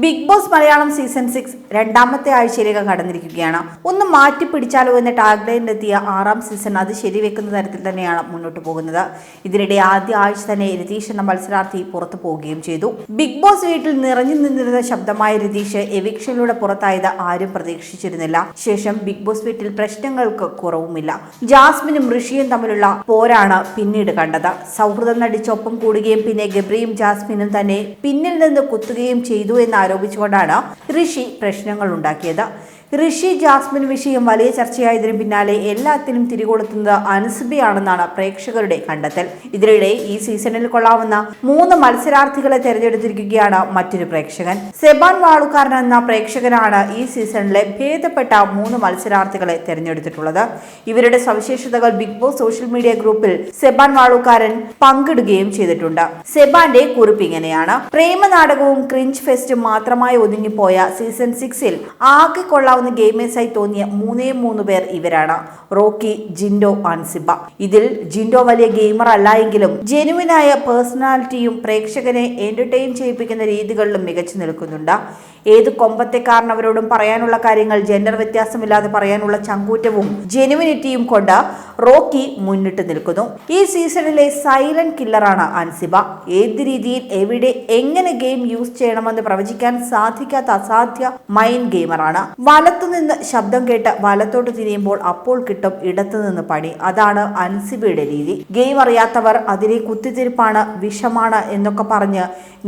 Bigg Boss Malayalam season six രണ്ടാമത്തെ ആഴ്ചയിലേക്ക് കടന്നിരിക്കുകയാണ്. ഒന്ന് മാറ്റി പിടിച്ചാലോ എന്ന ടാഗ്ലൈനിലെത്തിയ ആറാം സീസൺ അത് ശരിവെക്കുന്ന തരത്തിൽ തന്നെയാണ് മുന്നോട്ട് പോകുന്നത്. ഇതിനിടെ ആദ്യ ആഴ്ച തന്നെ രതീഷ് എന്ന മത്സരാർത്ഥി പുറത്തു പോവുകയും ചെയ്തു. ബിഗ് ബോസ് വീട്ടിൽ നിറഞ്ഞു നിന്നിരുന്ന ശബ്ദമായ രതീഷ് എവിക്ഷനിലൂടെ പുറത്തായത് ആരും പ്രതീക്ഷിച്ചിരുന്നില്ല. ശേഷം ബിഗ് ബോസ് വീട്ടിൽ പ്രശ്നങ്ങൾക്ക് കുറവുമില്ല. ജാസ്മിനും ഋഷിയും തമ്മിലുള്ള പോരാണ് പിന്നീട് കണ്ടത്. സൗഹൃദം നടിച്ചൊപ്പം കൂടുകയും പിന്നെ ഗബ്രിയും ജാസ്മിനും തന്നെ പിന്നിൽ നിന്ന് കുത്തുകയും ചെയ്തു എന്ന് ആരോപിച്ചുകൊണ്ടാണ് ഋഷി പ്രശ്നങ്ങൾ ഉണ്ടാക്കിയത്. ഋഷി ജാസ്മിൻ വിഷയം വലിയ ചർച്ചയായതിനു പിന്നാലെ എല്ലാത്തിനും തിരികൊളുത്തുന്നത് അൻസിബയാണെന്നാണ് പ്രേക്ഷകരുടെ കണ്ടെത്തൽ. ഇതിനിടെ ഈ സീസണിൽ കൊള്ളാവുന്ന മൂന്ന് മത്സരാർത്ഥികളെ തെരഞ്ഞെടുത്തിരിക്കുകയാണ് മറ്റൊരു പ്രേക്ഷകൻ. സെബാൻ വാളുക്കാരൻ എന്ന പ്രേക്ഷകനാണ് ഈ സീസണിലെ ഭേദപ്പെട്ട മൂന്ന് മത്സരാർത്ഥികളെ തെരഞ്ഞെടുത്തിട്ടുള്ളത്. ഇവരുടെ സവിശേഷതകൾ ബിഗ് ബോസ് സോഷ്യൽ മീഡിയ ഗ്രൂപ്പിൽ സെബാൻ വാളുക്കാരൻ പങ്കിടുകയും ചെയ്തിട്ടുണ്ട്. സെബാന്റെ കുറിപ്പ് ഇങ്ങനെയാണ്. പ്രേമനാടകവും ക്രിഞ്ച് ഫെസ്റ്റും മാത്രമായി ഒതുങ്ങിപ്പോയ സീസൺ സിക്സിൽ ആകെ കൊള്ളാവുന്ന ഗെയിമേഴ്സായി തോന്നിയ മൂന്നേ മൂന്ന് പേർ ഇവരാണ്. റോക്കി ജിൻഡോ ആൻസിബ. ഇതിൽ ജിൻഡോ വലിയ ഗെയിമർ അല്ല എങ്കിലും ജെനുവിനായ പേഴ്സണാലിറ്റിയും പ്രേക്ഷകനെ എന്റർടൈൻ ചെയ്യിപ്പിക്കുന്ന രീതികളിലും മികച്ചു നിൽക്കുന്നുണ്ട്. ഏത് കൊമ്പത്തെക്കാരനവരോടും പറയാനുള്ള കാര്യങ്ങൾ ജെൻഡർ വ്യത്യാസമില്ലാതെ പറയാനുള്ള ചങ്കൂറ്റവും ജെനുവിനിറ്റിയും കൊണ്ട് റോക്കി മുന്നിട്ട് നിൽക്കുന്നു. ഈ സീസണിലെ സൈലന്റ് കില്ലറാണ് അൻസിബ. ഏത് രീതിയിൽ എവിടെ എങ്ങനെ ഗെയിം യൂസ് ചെയ്യണമെന്ന് പ്രവചിക്കാൻ സാധിക്കാത്ത അസാധ്യ മൈൻഡ് ഗെയിമറാണ്. വലത്തുനിന്ന് ശബ്ദം കേട്ട് വലത്തോട്ട് തിരിയുമ്പോൾ അപ്പോൾ കിട്ടും ഇടത്തുനിന്ന് പണി. അതാണ് അൻസിബയുടെ രീതി. ഗെയിം അറിയാത്തവർ അതിലെ കുത്തിത്തിരിപ്പാണ് വിഷമാണ് എന്നൊക്കെ പറഞ്ഞ്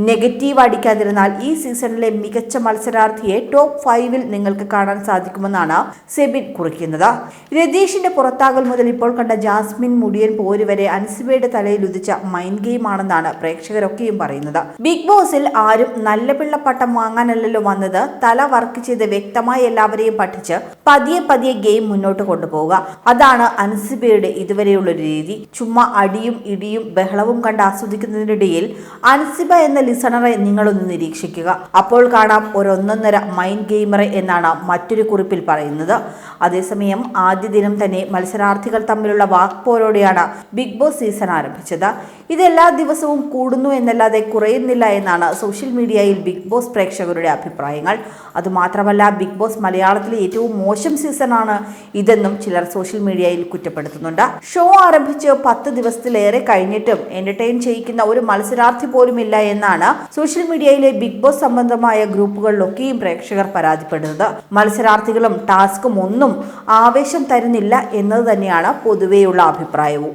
നെഗറ്റീവ് അടിക്കാതിരുന്നാൽ ഈ സീസണിലെ മികച്ച മത്സരാർത്ഥിയെ ടോപ്പ് ഫൈവിൽ നിങ്ങൾക്ക് കാണാൻ സാധിക്കുമെന്നാണ് സെബിൻ കുറിക്കുന്നത്. രതീഷിന്റെ പുറത്താകൽ മുതൽ ഇപ്പോൾ കണ്ട ജാസ്മിൻ മുടിയൻ പോര് വരെ അൻസിബയുടെ തലയിൽ ഉദിച്ച മൈൻഡ് ഗെയിം ആണെന്നാണ് പ്രേക്ഷകരൊക്കെയും പറയുന്നത്. ബിഗ് ബോസിൽ ആരും നല്ല പിള്ളപ്പട്ടം വാങ്ങാനല്ലല്ലോ വന്നത്. തല വർക്ക് ചെയ്ത് വ്യക്തമായി എല്ലാവരെയും പഠിച്ച് പതിയെ പതിയെ ഗെയിം മുന്നോട്ട് കൊണ്ടുപോവുക. അതാണ് അൻസിബയുടെ ഇതുവരെയുള്ള ഒരു രീതി. ചുമ്മാ അടിയും ഇടിയും ബഹളവും കണ്ട് ആസ്വദിക്കുന്നതിനിടയിൽ അൻസിബ എന്ന ലിസണറെ നിങ്ങളൊന്ന് നിരീക്ഷിക്കുക. അപ്പോൾ കാണാം ഒരൊന്നൊന്നര മൈൻഡ് ഗെയിമറെ എന്നാണ് മറ്റൊരു കുറിപ്പിൽ പറയുന്നത്. അതേസമയം ആദ്യ ദിനം തന്നെ മത്സരാർത്ഥികൾ തമ്മിലുള്ള വാക്പോരോടെയാണ് ബിഗ് ബോസ് സീസൺ ആരംഭിച്ചത്. ഇത് എല്ലാ ദിവസവും കൂടുന്നു എന്നല്ലാതെ കുറയുന്നില്ല എന്നാണ് സോഷ്യൽ മീഡിയയിൽ ബിഗ് ബോസ് പ്രേക്ഷകരുടെ അഭിപ്രായങ്ങൾ. അതുമാത്രമല്ല ബിഗ് ബോസ് മലയാളത്തിലെ ഏറ്റവും മോശം സീസണാണ് ഇതെന്നും ചിലർ സോഷ്യൽ മീഡിയയിൽ കുറ്റപ്പെടുത്തുന്നുണ്ട്. ഷോ ആരംഭിച്ച് പത്ത് ദിവസത്തിലേറെ കഴിഞ്ഞിട്ടും എന്റർടൈൻ ചെയ്യിക്കുന്ന ഒരു മത്സരാർത്ഥി പോലുമില്ല എന്നാണ് സോഷ്യൽ മീഡിയയിലെ ബിഗ് ബോസ് സംബന്ധമായ ഗ്രൂപ്പുകളിലൊക്കെയും പ്രേക്ഷകർ പരാതിപ്പെടുന്നത്. മത്സരാർത്ഥികളും ടാസ്കും ഒന്നും ആവേശം തരുന്നില്ല എന്നത് തന്നെയാണ് പൊതുവെയുള്ള അഭിപ്രായവും.